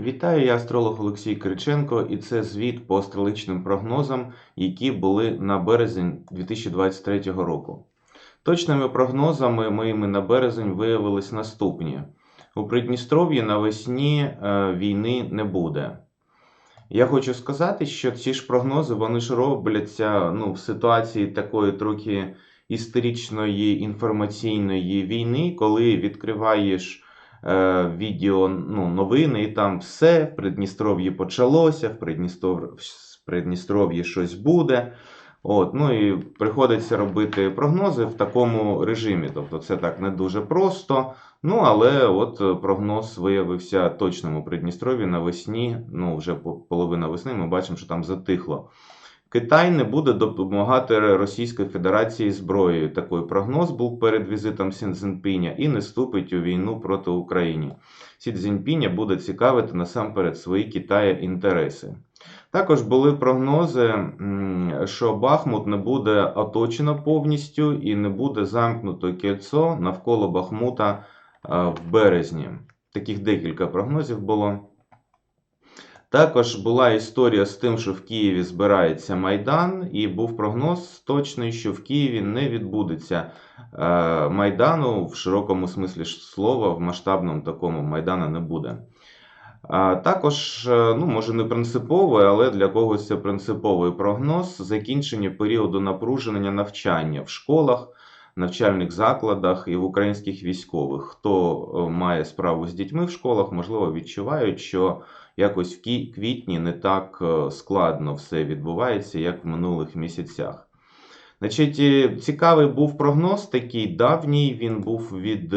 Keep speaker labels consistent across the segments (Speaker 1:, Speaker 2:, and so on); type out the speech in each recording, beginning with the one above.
Speaker 1: Вітаю, я астролог Олексій Кириченко, і це звіт по астрологічним прогнозам, які були на березень 2023 року. Точними прогнозами моїми на березень виявились наступні: у Придністров'ї навесні е, війни не буде. Я хочу сказати, що ці ж прогнози вони ж робляться ну, в ситуації такої трохи істеричної інформаційної війни, коли відкриваєш відео ну, новини, і там все в Придністров'ї почалося, в, Придністр... в Придністров'ї щось буде. От, ну і приходиться робити прогнози в такому режимі. Тобто це так не дуже просто. Ну, але от е, прогноз виявився точним у Придністров'ї навесні. Ну, вже половина весни ми бачимо, що там затихло. Китай не буде допомагати Російській Федерації зброєю. Такий прогноз був перед візитом Сі Цзіньпіня і не вступить у війну проти України. Сі Цзіньпіня буде цікавити насамперед свої Китаю інтереси. Також були прогнози, що Бахмут не буде оточено повністю і не буде замкнуто кільцо навколо Бахмута е, в березні. Таких декілька прогнозів було. Також була історія з тим, що в Києві збирається Майдан, і був прогноз точний, що в Києві не відбудеться е, Майдану в широкому смислі слова, в масштабному такому Майдана не буде. Також, е, ну, може, не принциповий, але для когось це принциповий прогноз закінчення періоду напруження навчання в школах, навчальних закладах і в українських військових. Хто е, має справу з дітьми в школах, можливо, відчувають, що якось в квітні не так е, складно все відбувається, як в минулих місяцях. Значить, е, цікавий був прогноз такий давній. Він був від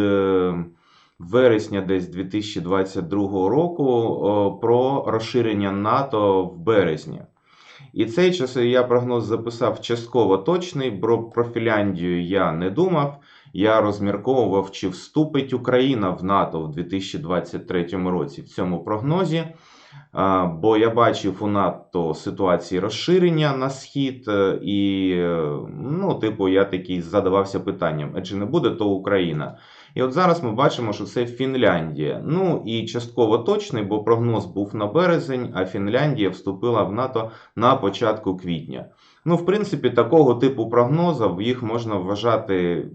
Speaker 1: вересня десь 2022 року про розширення НАТО в березні. І цей час я прогноз записав частково точний. Про, Фінляндію я не думав. Я розмірковував, чи вступить Україна в НАТО в 2023 році в цьому прогнозі. Бо я бачив у НАТО ситуації розширення на схід, е, і, е, ну, типу, я такий задавався питанням: а чи не буде то Україна? І от зараз ми бачимо, що це Фінляндія. Ну і частково точний, бо прогноз був на березень, а Фінляндія вступила в НАТО на початку квітня. Ну, в принципі, такого типу прогнозів їх можна вважати.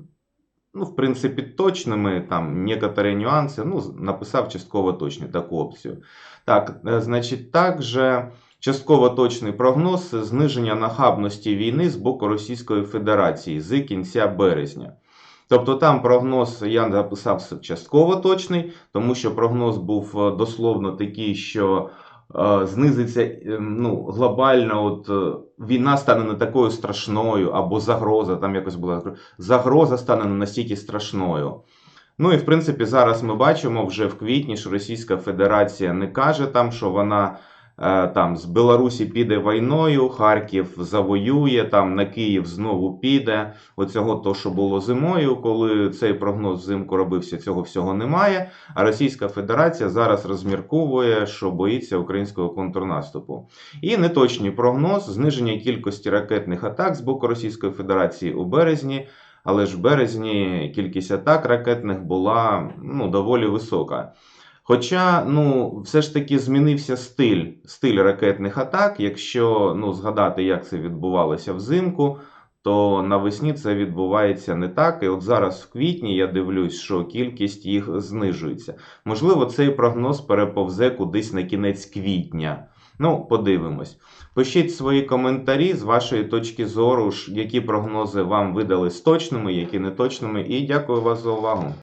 Speaker 1: Ну, в принципі, точними, там некоторі нюанси, ну, написав частково точний таку опцію. Так, е, значить, також частково точний прогноз зниження нахабності війни з боку Російської Федерації з кінця березня. Тобто там прогноз я записав частково точний, тому що прогноз був е, дословно такий, що знизиться е, ну, глобально, от е, війна стане не такою страшною, або загроза, там якось була загроза стане не настільки страшною. Ну і в принципі зараз ми бачимо вже в квітні, що Російська Федерація не каже там, що вона е, там з Білорусі піде війною, Харків завоює, там на Київ знову піде. Оцього то, що було зимою, коли цей прогноз взимку робився, цього всього немає. А Російська Федерація зараз розмірковує, що боїться українського контрнаступу. І неточний прогноз зниження кількості ракетних атак з боку Російської Федерації у березні. Але ж в березні кількість атак ракетних була ну, доволі висока. Хоча, ну, все ж таки змінився стиль, стиль ракетних атак. Якщо ну, згадати, як це відбувалося взимку, то навесні це відбувається не так. І от зараз в квітні я дивлюсь, що кількість їх знижується. Можливо, цей прогноз переповзе кудись на кінець квітня. Ну, подивимось. Пишіть свої коментарі з вашої точки зору, які прогнози вам видали з точними, які неточними. І дякую вас за увагу.